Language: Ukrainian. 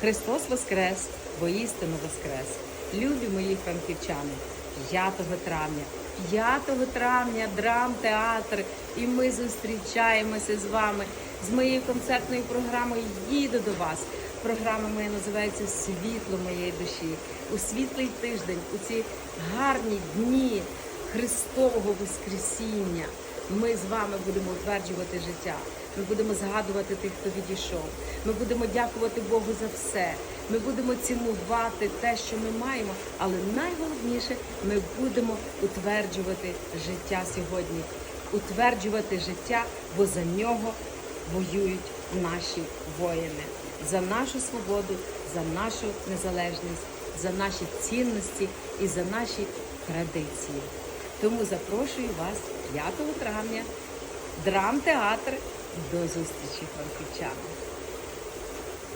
Христос Воскрес, воістину Воскрес. Любі мої франківчани, 5 травня. 5 травня драмтеатр, і ми зустрічаємося з вами з моєю концертною програмою Їду до вас. Програма моя називається Світло моєї душі. У світлий тиждень, у ці гарні дні Христового Воскресіння. Ми з вами будемо утверджувати життя. Ми будемо згадувати тих, хто відійшов. Ми будемо дякувати Богу за все. Ми будемо цінувати те, що ми маємо, але найголовніше ми будемо утверджувати життя сьогодні, утверджувати життя, бо за нього воюють наші воїни, за нашу свободу, за нашу незалежність, за наші цінності і за наші традиції. Тому запрошую вас 5 травня, драмтеатр. До зустрічі, франківчани!